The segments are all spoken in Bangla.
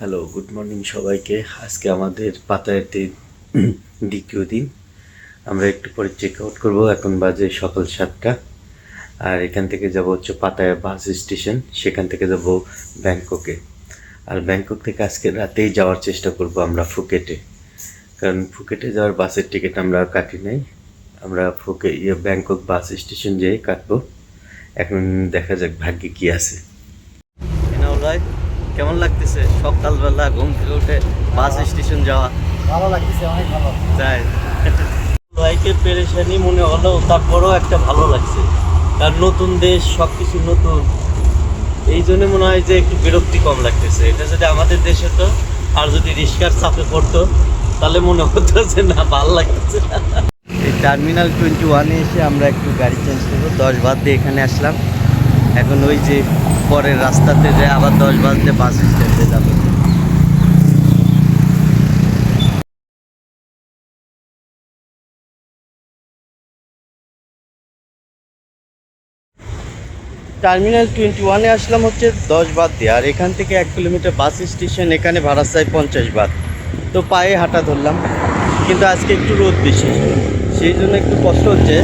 হ্যালো গুড মর্নিং সবাইকে। আজকে আমাদের পাতায়াতের দ্বিতীয় দিন। আমরা একটু পরে চেক আউট করব। এখন বাজে সকাল সাতটা। আর এখান থেকে যাব হচ্ছে পাতায়া বাস স্টেশন। সেখান থেকে যাব ব্যাংককে। আর ব্যাংকক থেকে আজকে রাতেই যাওয়ার চেষ্টা করব আমরা ফুকেটে। কারণ ফুকেটে যাওয়ার বাসের টিকিট আমরা কাটি নাই। আমরা ফুকে ইয়ে ব্যাংকক বাস স্টেশন যেয়ে কাটবো। এখন দেখা যাক ভাগ্যে কী আছে। কেমন লাগতেছে? সকালবেলা ঘুম থেকে উঠে বাস স্টেশন যাওয়া। ভালো লাগতেছে অনেক ভালো। যাই ভাইকে পেরেশানি মনে হলো তারপরেও একটা ভালো লাগছে। কারণ নতুন দেশ সব কিছু নতুন। এই জন্য মনে হয় যে একটু বিরক্তি কম লাগতেছে। এটা যদি আমাদের দেশে তো আর যদি রিস্কার চাপে পড়তো তাহলে মনে হতো যে না ভালো লাগতেছে এই টার্মিনাল টোয়েন্টি ওয়ানে এসে আমরা একটু গাড়ি চেঞ্জ করব। দশ বাদ দিয়ে এখানে আসলাম। এখন ওই যে পরের রাস্তাতে যে আবার দশ দিয়ে বাস স্ট্যান্ডে যাব। টার্মিনাল টোয়েন্টি ওয়ানে আসলাম হচ্ছে দশ বাদ দিয়ে, আর এখান থেকে এক কিলোমিটার বাস স্টেশন, এখানে ভাড়া চাই পঞ্চাশ বাদ। তো পায়ে হাঁটা ধরলাম, কিন্তু আজকে একটু রোদ বেশি, সেই জন্য একটু কষ্ট হচ্ছে।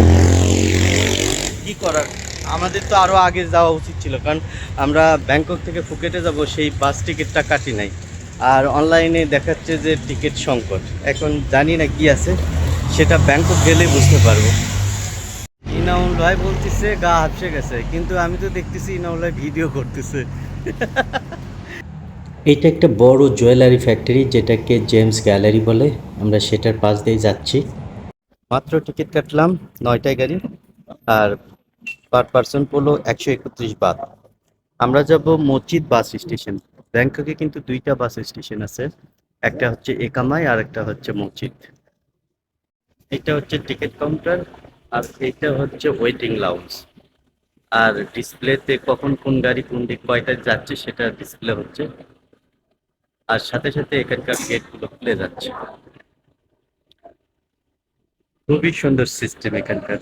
কি করার? আমাদের তো আরও আগে যাওয়া উচিত ছিল কারণ আমরা ব্যাংকক থেকে ফুকেটে যাব সেই বাস টিকিটটা কাটি নাই। আর অনলাইনে দেখাচ্ছে যে টিকিট সংকট। এখন জানি না কি আছে সেটা ব্যাংকক গেলেই বুঝতে পারব। ইনাউল ভাই বলতেছে গা হাঁপসে গেছে কিন্তু আমি তো দেখতেছি ইনাউল ভাই ভিডিও করতেছে। এটা একটা বড় জুয়েলারি ফ্যাক্টরি যেটাকে জেমস গ্যালারি বলে আমরা সেটার পাশ দিয়ে যাচ্ছি। মাত্র টিকিট কাটলাম নয়টায় গাড়ি আর পার পার্সন পড়ল একশো একত্রিশ বাদ। আমরা যাব মসজিদ বাস স্টেশন। ব্যাংককে কিন্তু দুইটা বাস স্টেশন আছে। একটা হচ্ছে একামাই আর একটা হচ্ছে মসজিদ। এটা হচ্ছে টিকিট কাউন্টার আর এটা হচ্ছে ওয়েটিং লাউঞ্জ। আর ডিসপ্লেতে কখন কোন গাড়ি কোন দিক কয়টায় যাচ্ছে সেটা ডিসপ্লে হচ্ছে। আর সাথে সাথে এখানকার গেটগুলো খুলে যাচ্ছে। খুবই সুন্দর সিস্টেম এখানকার।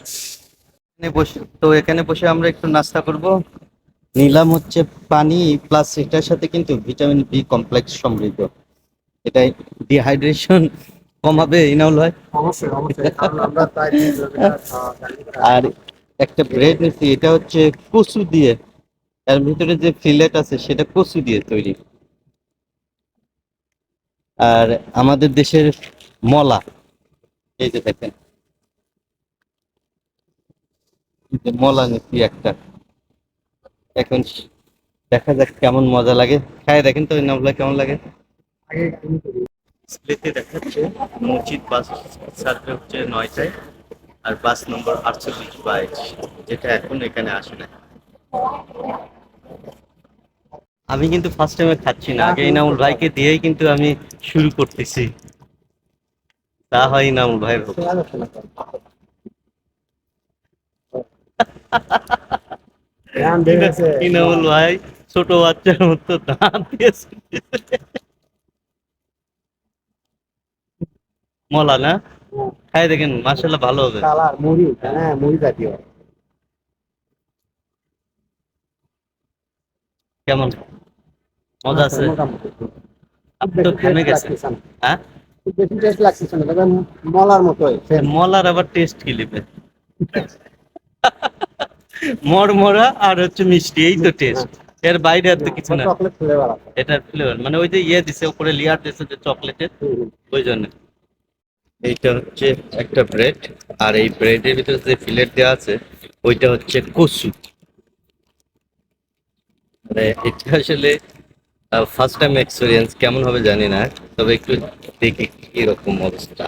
এখানে বসে তো এখানে বসে আমরা একটু নাস্তা করব। নিলাম হচ্ছে পানি প্লাস এটার সাথে কিন্তু ভিটামিন বি কমপ্লেক্স সমৃদ্ধ। এটা ডিহাইড্রেশন কমাবে ইনাউল হয় আর একটা ব্রেড নিচ্ছি এটা হচ্ছে কচু দিয়ে। এর ভিতরে যে ফিলেট আছে সেটা কচু দিয়ে তৈরি। আর আমাদের দেশের মলা এই যে দেখেন এই যে মলা নিচ্ছি একটা। এখন দেখা যাক কেমন মজা লাগে। খায় দেখেন তো ওই নামগুলো কেমন লাগে। ডিসপ্লেতে দেখাচ্ছে মসজিদ বাস সার্ভে হচ্ছে নয়টায় আর বাস নম্বর আটচল্লিশ বাইশ যেটা এখন এখানে আসে না। আমি কিন্তু ফার্স্ট টাইমে খাচ্ছি না আগে ইনামুল ভাইকে দিয়েই কিন্তু আমি শুরু করতেছি। তা হয় ইনামুল ভাইয়ের হোক। শোনা যাচ্ছে না তো। ধ্যান দিয়ে গেছে। ইনামুল ভাই ছোট বাচ্চার মতো দাঁত মলা না? খাই দেখেন মাসাল্লাহ ভালো হবে। কালার মুড়ি হ্যাঁ মুড়ি জাতীয়। কেমন? মজা আছে? আপনি তো থেমে গেছেন। না। হ্যাঁ? বেশি টেস্ট লাগতেছে না মলার মতোই same। মলার আবার টেস্ট কি লিবে মরমরা আর হচ্ছে মিষ্টি এই তো টেস্ট এর বাইরে আর তো কিছু না। এটার ফ্লেভার মানে ওই যে ইয়ে দিছে উপরে লেয়ার দিছে যে চকলেটের। ওই জন্য। এইটা হচ্ছে একটা ব্রেড আর এই ব্রেডের ভিতরে যে ফিলেট দেওয়া আছে ওইটা হচ্ছে কচু মানে এটা আসলে ফার্স্ট টাইম এক্সপিরিয়েন্স কেমন হবে জানি না তবে একটু দেখি কীরকম অবস্থা।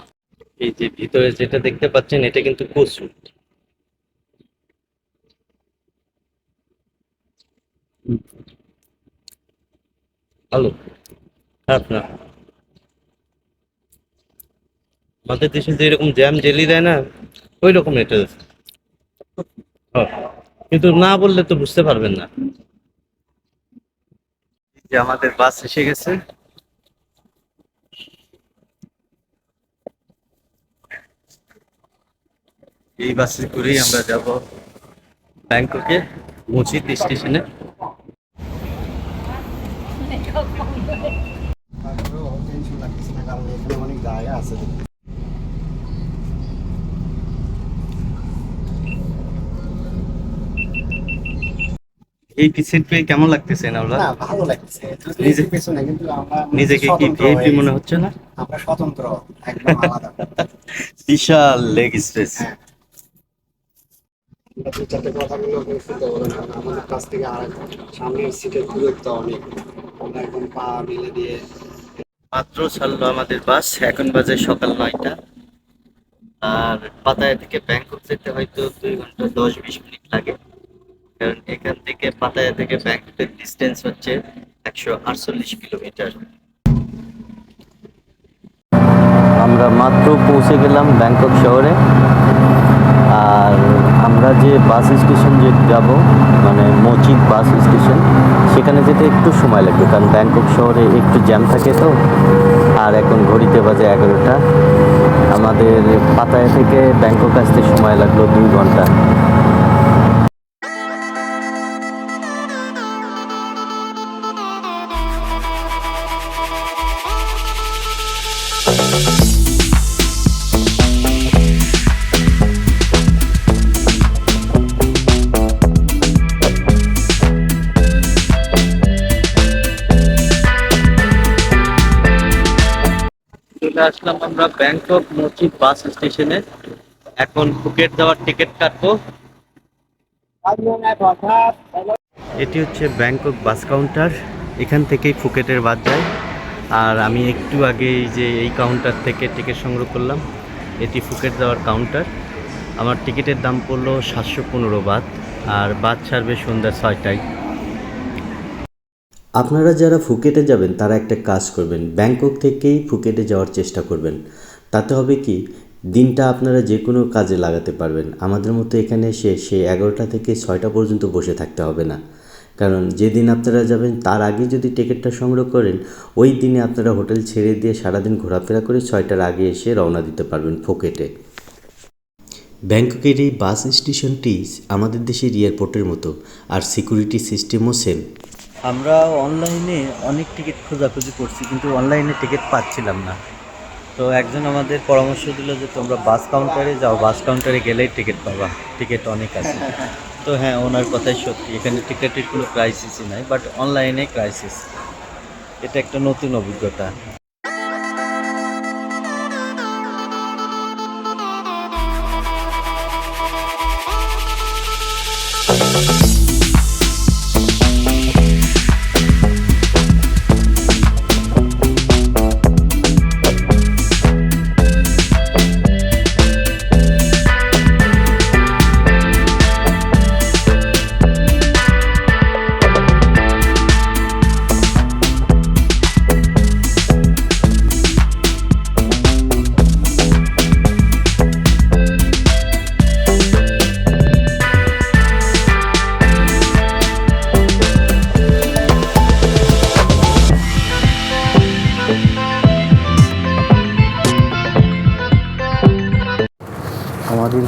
এই যে ভিতরে যেটা দেখতে পাচ্ছেন এটা কিন্তু কচু খারাপ না আমাদের দেশে যে এরকম জ্যাম জেলি দেয় না ওই রকম এটা। কিন্তু না বললে তো বুঝতে পারবেন না। যে আমাদের বাস এসে গেছে। এই বাসে করেই আমরা যাব ব্যাংককে, মসজিদ স্টেশনে। এই পিসের পেয়ে কেমন লাগতেছে নাওলা না ভালো লাগছে নিজে- পেছনে কিন্তু আমরা নিজেকে কি ভিআইপি মনে হচ্ছে না? আমরা স্বতন্ত্র একদম আলাদা। বিশাল লেগ স্পেস হ্যাঁ। চারটে কথাগুলো আপনি শুনতে পারেন আমাদের কাছ থেকে আর সামনের সিটের দূরত্ব অনেক। আমরা এখন পা মেলে দিয়ে মাত্র ছাড়লো আমাদের বাস এখন বাজে সকাল নয়টা। আর পাতায় থেকে ব্যাংকক যেতে হয়তো দুই ঘণ্টা দশ বিশ মিনিট লাগে। এখান থেকে পাতায়া থেকে ব্যাংককের ডিস্টেন্স হচ্ছে একশো আটচল্লিশ কিলোমিটার। আমরা মাত্র পৌঁছে গেলাম ব্যাংকক শহরে। আর আমরা যে বাস স্টেশন যে যাব মানে মচিত বাস স্টেশন, সেখানে যেতে একটু সময় লাগবে, কারণ ব্যাংকক শহরে একটু জ্যাম থাকে তো। আর এখন ঘড়িতে বাজে এগারোটা। আমাদের পাতায়া থেকে ব্যাংকক আসতে সময় লাগল দুই ঘণ্টা। আসলাম আমরা ব্যাংকক মচিত বাস স্টেশনে। এখন ফুকেট যাওয়ার টিকিট কাটবো। এটি হচ্ছে ব্যাংকক বাস কাউন্টার। এখান থেকেই ফুকেটের বাস যায়। আর আমি একটু আগে যে এই কাউন্টার থেকে টিকিট সংগ্রহ করলাম, এটি ফুকেট যাওয়ার কাউন্টার। আমার টিকিটের দাম পড়ল সাতশো পনেরো বাদ, আর বাদ ছাড়বে সন্ধ্যা ছয়টায়। আপনারা যারা ফুকেটে যাবেন, তারা একটা কাজ করবেন। ব্যাংকক থেকেই ফুকেটে যাওয়ার চেষ্টা করবেন। তাতে হবে কি, দিনটা আপনারা যে কোনো কাজে লাগাতে পারবেন। আমাদের মতো এখানে এসে সে এগারোটা থেকে ছয়টা পর্যন্ত বসে থাকতে হবে না। কারণ যেদিন আপনারা যাবেন, তার আগে যদি টিকিটটা সংগ্রহ করেন, ওই দিনে আপনারা হোটেল ছেড়ে দিয়ে সারাদিন ঘোরাফেরা করে ছয়টার আগে এসে রওনা দিতে পারবেন ফুকেটে। ব্যাংককের এই বাস স্টেশনটি আমাদের দেশের এয়ারপোর্টের মতো, আর সিকিউরিটি সিস্টেমও সেম। আমরা অনলাইনে অনেক টিকিট খোঁজাখুঁজি করছি কিন্তু অনলাইনে টিকিট পাচ্ছিলাম না। তো একজন আমাদের পরামর্শ দিল যে তোমরা বাস কাউন্টারে যাও বাস কাউন্টারে গেলেই টিকিট পাবা। টিকিট অনেক আছে। তো হ্যাঁ ওনার কথাই সত্যি। এখানে টিকিটের কোনো ক্রাইসিসই নাই বাট অনলাইনে ক্রাইসিস এটা একটা নতুন অভিজ্ঞতা। আমাদের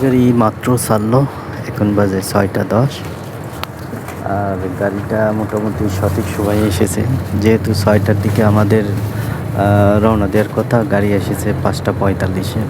গাড়ি মাত্র ছাড়লো এখন বাজে ছয়টা দশ। আর গাড়িটা মোটামুটি সঠিক সময়ে এসেছে। যেহেতু ছয়টার দিকে আমাদের রওনা দেওয়ার কথা, গাড়ি এসেছে পাঁচটা পঁয়তাল্লিশে।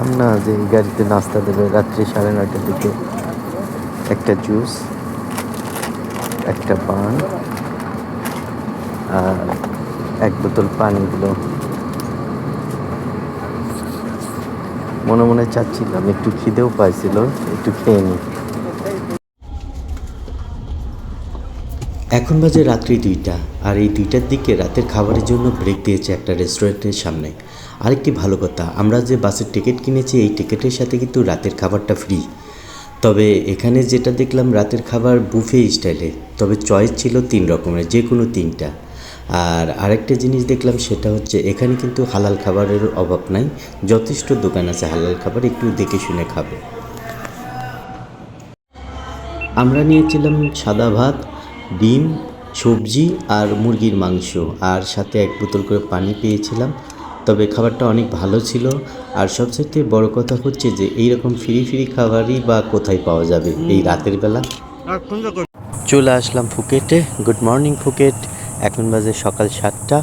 জানতাম না যে এই গাড়িতে নাস্তা দেবে রাত্রি সাড়ে নয়টার দিকে। একটা জুস, একটা পান, আর এক বোতল পানি দিল। মনে মনে চাচ্ছিলাম, একটু খিদেও পাইছিল, একটু খেয়ে নিই। এখন বাজে রাত্রি দুইটা, আর এই দুইটার দিকে রাতের খাবারের জন্য ব্রেক দিয়েছে একটা রেস্টুরেন্টের সামনে। আরেকটি ভালো কথা, আমরা যে বাসের টিকিট কিনেছি, এই টিকিটের সাথে কিন্তু রাতের খাবারটা ফ্রি তবে এখানে যেটা দেখলাম, রাতের খাবার বুফে স্টাইলে তবে চয়েস ছিল তিন রকমের যে কোনো তিনটা। আর আরেকটা জিনিস দেখলাম, সেটা হচ্ছে এখানে কিন্তু হালাল খাবারের অভাব নাই, যথেষ্ট দোকান আছে, হালাল খাবার একটু দেখে শুনে খাবে। আমরা নিয়েছিলাম সাদা ভাত, ডিম, সবজি আর মুরগির মাংস, আর সাথে এক বোতল করে পানি পেয়েছিলাম। তবে খাবারটা অনেক ভালো ছিল। আর সবচেয়ে বড় কথা হচ্ছে যে এইরকম ফ্রি ফ্রি খাবারই বা কোথায় পাওয়া যাবে এই রাতের বেলা? চলে আসলাম ফুকেটে। Good morning Phuket. এখন বাজে সকাল সাতটা।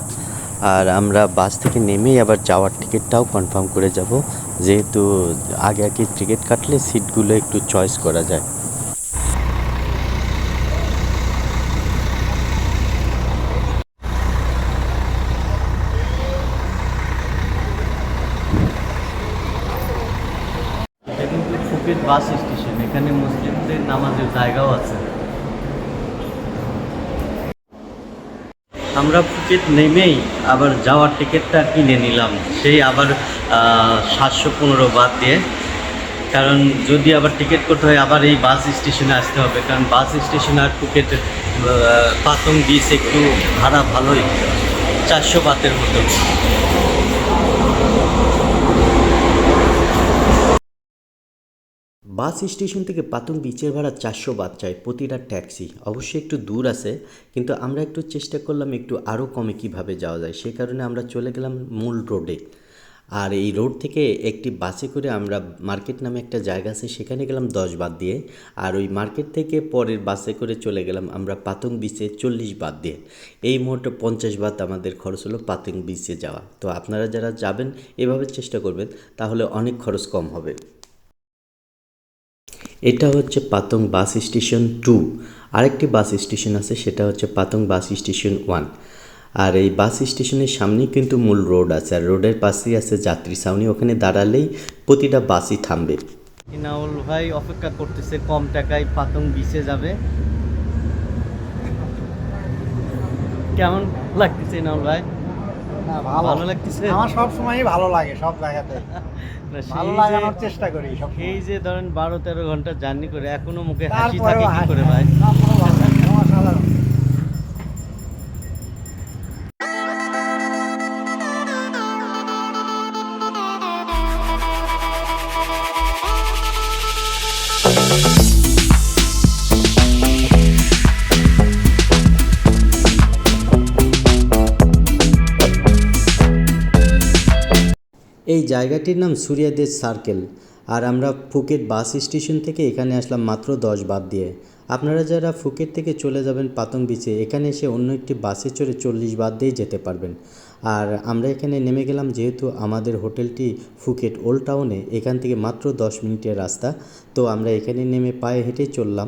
আর আমরা বাস থেকে নেমেই আবার যাওয়ার টিকিটটাও কনফার্ম করে যাব। যেহেতু আগে আগে টিকিট কাটলে সিটগুলো একটু চয়েস করা যায় এটা ফুকেট বাস স্টেশন এখানে মুসলিমদের নামাজের জায়গাও আছে। আমরা ফুকেট নেমেই আবার যাওয়ার টিকিটটা কিনে নিলাম। সেই আবার সাতশো পনেরো বাদ দিয়ে। কারণ যদি আবার টিকিট করতে হয়, আবার এই বাস স্টেশনে আসতে হবে। কারণ বাস স্টেশন আর ফুকেট পাতং বিচ একটু ভাড়া ভালোই। চারশো বাতের মতো। বাস স্টেশন থেকে পাতুন বিচের ভাড়া চারশো বাদ চাই প্রতিটা ট্যাক্সি। অবশ্যই একটু দূর আছে, কিন্তু আমরা একটু চেষ্টা করলাম একটু আরও কমে কীভাবে যাওয়া যায়। সে কারণে আমরা চলে গেলাম মূল রোডে। আর এই রোড থেকে একটি বাসে করে আমরা মার্কেট নামে একটা জায়গা আছে, সেখানে গেলাম দশ বাদ দিয়ে। আর ওই মার্কেট থেকে পরের বাসে করে চলে গেলাম আমরা পাতং বিচে চল্লিশ বাদ দিয়ে। এই মুহূর্তে পঞ্চাশ বাদ আমাদের খরচ হলো পাতং বিচে যাওয়া। তো আপনারা যারা যাবেন, এভাবে চেষ্টা করবেন, তাহলে অনেক খরচ কম হবে। এটা হচ্ছে পাতং বাস স্টেশন টু। আরেকটি বাস স্টেশন আছে, সেটা হচ্ছে পাতং বাস স্টেশন ওয়ান। আর এই বাস স্টেশনের সামনেই কিন্তু মূল রোড আছে। আর রোডের পাশেই আছে যাত্রী ছাউনি। ওখানে দাঁড়ালেই প্রতিটা বাসই থামবে। ইনাউল ভাই অপেক্ষা করতেছে, কম টাকায় পাতং বিচে যাবে। কেমন লাগতেছে ইনাউল ভাই? ভালো। ভালো লাগতেছে? আমার সব সময়ই ভালো লাগে সব জায়গাতে। ভালো লাগানোর চেষ্টা করি সব এই যে ধরেন বারো তেরো ঘণ্টা জার্নি করে এখনও মুখে হাসি থাকে কি করে ভাই? জায়গাটির নাম সূর্যাদেশ সার্কেল। আর আমরা ফুকেট বাস স্টেশন থেকে এখানে আসলাম মাত্র দশ বাদ দিয়ে। আপনারা যারা ফুকেট থেকে চলে যাবেন পাতং বিচে এখানে এসে অন্য একটি বাসে চড়ে চল্লিশ বাদ দিয়েই যেতে পারবেন। আর আমরা এখানে নেমে গেলাম যেহেতু আমাদের হোটেলটি ফুকেট ওল্ড টাউনে, এখান থেকে মাত্র দশ মিনিটের রাস্তা। তো আমরা এখানে নেমে পায়ে হেঁটে চললাম।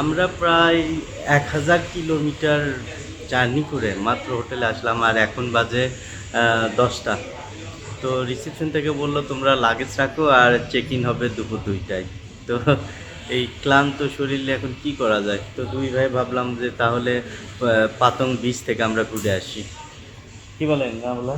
আমরা প্রায় এক হাজার কিলোমিটার জার্নি করে মাত্র হোটেলে আসলাম আর এখন বাজে দশটা। তো রিসেপশন থেকে বলল, তোমরা লাগেজ রাখো আর চেক ইন হবে দুপুর দুইটায়। তো এই ক্লান্ত শরীরে এখন কি করা যায়? তো দুই ভাই ভাবলাম যে তাহলে পাতং বিচ থেকে আমরা ঘুরে আসি। কি বলেন, না বলা